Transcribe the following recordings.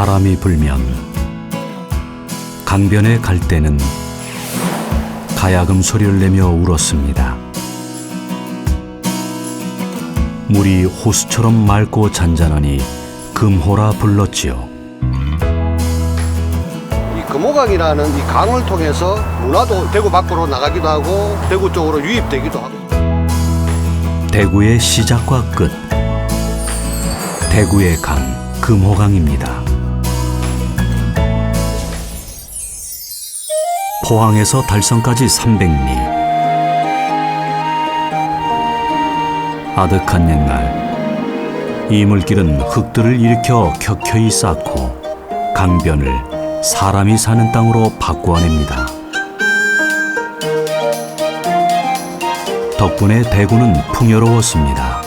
바람이 불면 강변에 갈 때는 가야금 소리를 내며 울었습니다. 물이 호수처럼 맑고 잔잔하니 금호라 불렀지요. 이 금호강이라는 이 강을 통해서 문화도 대구 밖으로 나가기도 하고 대구 쪽으로 유입되기도 하고 대구의 시작과 끝. 대구의 강, 금호강입니다. 포항에서 달성까지 300리. 아득한 옛날, 이 물길은 흙들을 일으켜 켜켜이 쌓고 강변을 사람이 사는 땅으로 바꾸어냅니다. 덕분에 대구는 풍요로웠습니다.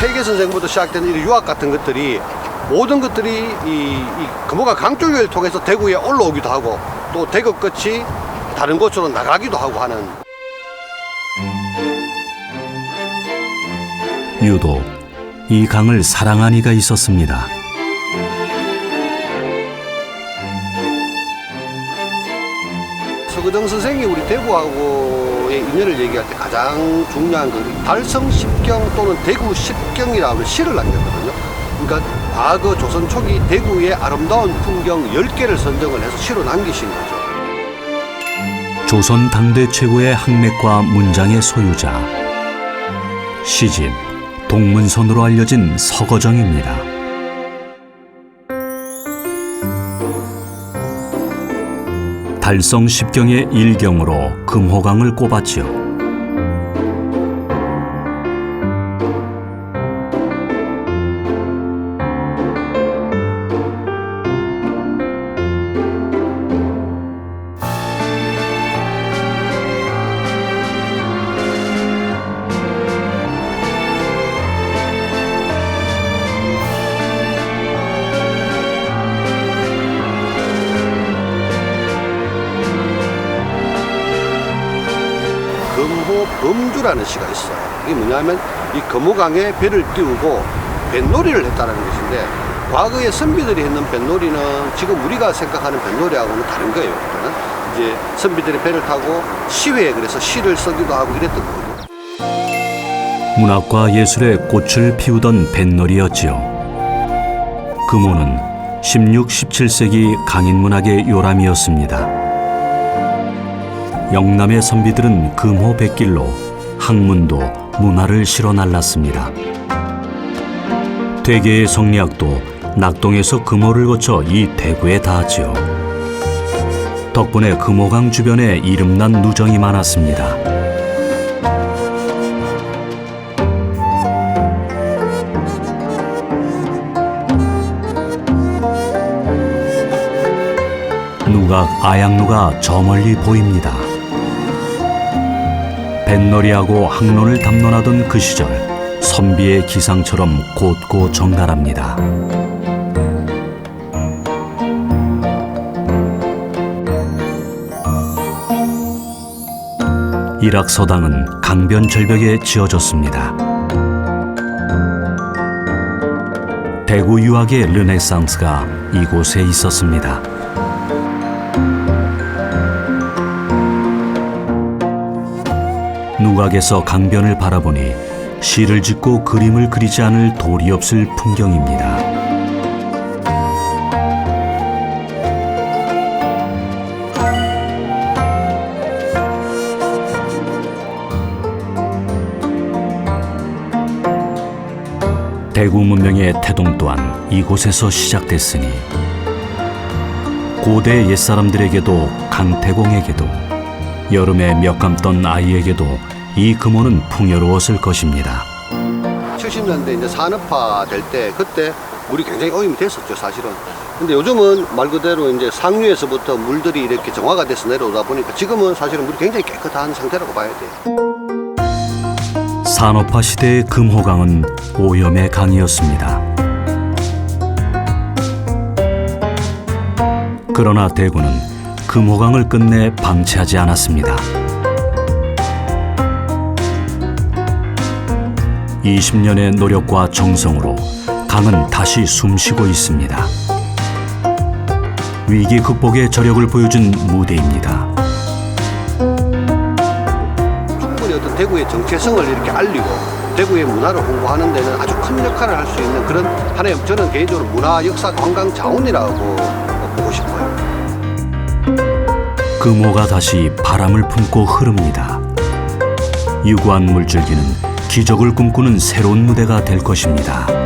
태계 선 생부터 시작된 이 유학 같은 것들이 모든 것들이 이, 이 금호강 강줄기를 통해서 대구에 올라오기도 하고 또 대구 끝이 다른 곳으로 나가기도 하고 하는 유독 이 강을 사랑한 이가 있었습니다. 서구정 선생이 우리 대구하고의 인연을 얘기할 때 가장 중요한 건 달성 십경 또는 대구 십경이라는 시를 남겼거든요. 그러니까 과거 조선 초기 대구의 아름다운 풍경 10개를 선정을 해서 시로 남기신 거죠. 조선 당대 최고의 학맥과 문장의 소유자 시집 동문선으로 알려진 서거정입니다. 달성 십경의 일경으로 금호강을 꼽았지요. 금호 범주라는 시가 있어요. 이게 뭐냐면 이 금호강에 배를 띄우고 뱃놀이를 했다는 것인데 과거에 선비들이 했는 뱃놀이는 지금 우리가 생각하는 뱃놀이하고는 다른 거예요. 그거는 이제 선비들이 배를 타고 시회에 그래서 시를 쓰기도 하고 이랬던 거거든요. 문학과 예술의 꽃을 피우던 뱃놀이였지요. 금호는 16, 17세기 강인 문학의 요람이었습니다. 영남의 선비들은 금호 백길로 학문도 문화를 실어 날랐습니다. 대개의 성리학도 낙동에서 금호를 거쳐 이 대구에 닿았지요. 덕분에 금호강 주변에 이름난 누정이 많았습니다. 누각 아양루가 저 멀리 보입니다. 뱃놀이하고 항론을 담론하던 그 시절 선비의 기상처럼 곧고 정갈합니다. 일학서당은 강변 절벽에 지어졌습니다. 대구 유학의 르네상스가 이곳에 있었습니다. 누각에서 강변을 바라보니 시를 짓고 그림을 그리지 않을 돌이 없을 풍경입니다. 대구 문명의 태동 또한 이곳에서 시작됐으니 고대 옛사람들에게도 강태공에게도 여름에 몇 감던 아이에게도 이 금호는 풍요로웠을 것입니다. 70년대 이제 산업화 될 때 그때 물이 굉장히 오염이 됐었죠 사실은. 근데 요즘은 말 그대로 이제 상류에서부터 물들이 이렇게 정화가 돼서 내려오다 보니까 지금은 사실은 물이 굉장히 깨끗한 상태라고 봐야 돼요. 산업화 시대의 금호강은 오염의 강이었습니다. 그러나 대구는 금호강을 끝내 방치하지 않았습니다. 20년의 노력과 정성으로 강은 다시 숨쉬고 있습니다. 위기 극복의 저력을 보여준 무대입니다. 충분히 어떤 대구의 정체성을 이렇게 알리고 대구의 문화를 홍보하는 데는 아주 큰 역할을 할 수 있는 그런 하나의 저는 개인적으로 문화 역사 관광 자원이라고 보고 싶어요. 금호가 다시 바람을 품고 흐릅니다. 유구한 물줄기는 기적을 꿈꾸는 새로운 무대가 될 것입니다.